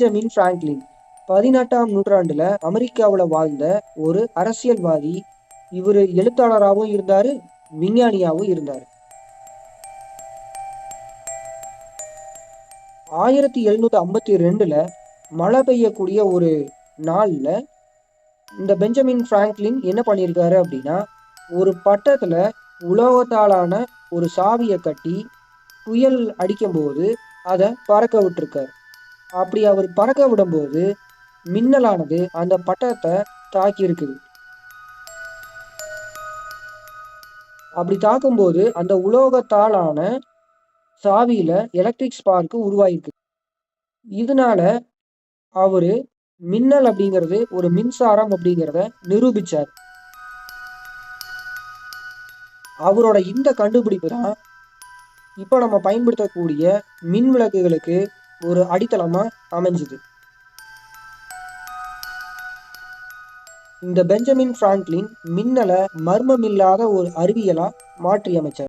Benjamin Franklin பதினெட்டாம் நூற்றாண்டுல அமெரிக்காவில் வாழ்ந்த ஒரு அரசியல்வாதி. இவர் எழுத்தாளராகவும் இருந்தாரு விஞ்ஞானியாகவும் இருந்தார். ஆயிரத்தி எழுநூத்தி ஐம்பத்தி ரெண்டுல மழை பெய்யக்கூடிய ஒரு நாள்ல இந்த பெஞ்சமின் பிராங்க்லின் என்ன பண்ணியிருக்காரு அப்படின்னா ஒரு பட்டத்துல உலோகத்தாலான ஒரு சாவியை கட்டி புயல் அடிக்கும்போது அதை பறக்க விட்டுருக்காரு. அப்படி அவர் பறக்க விடும்போது மின்னலானது அந்த பட்டத்தை தாக்கி இருக்குது அப்படி தாக்கும்போது அந்த உலோகத்தாலான சாவியில எலக்ட்ரிக் ஸ்பார்க்கு உருவாயிருக்கு. இதனால அவரு மின்னல் அப்படிங்கிறது ஒரு மின்சாரம் அப்படிங்கிறத நிரூபிச்சார். அவரோட இந்த கண்டுபிடிப்பு தான் இப்போ நம்ம பயன்படுத்தக்கூடிய மின் விளக்குகளுக்கு ஒரு அடித்தளமா அமைஞ்சுது. இந்த பெஞ்சமின் பிராங்க்லின் மின்னலை மர்மமில்லாத ஒரு அறிவியலா மாற்றியமைச்சார்.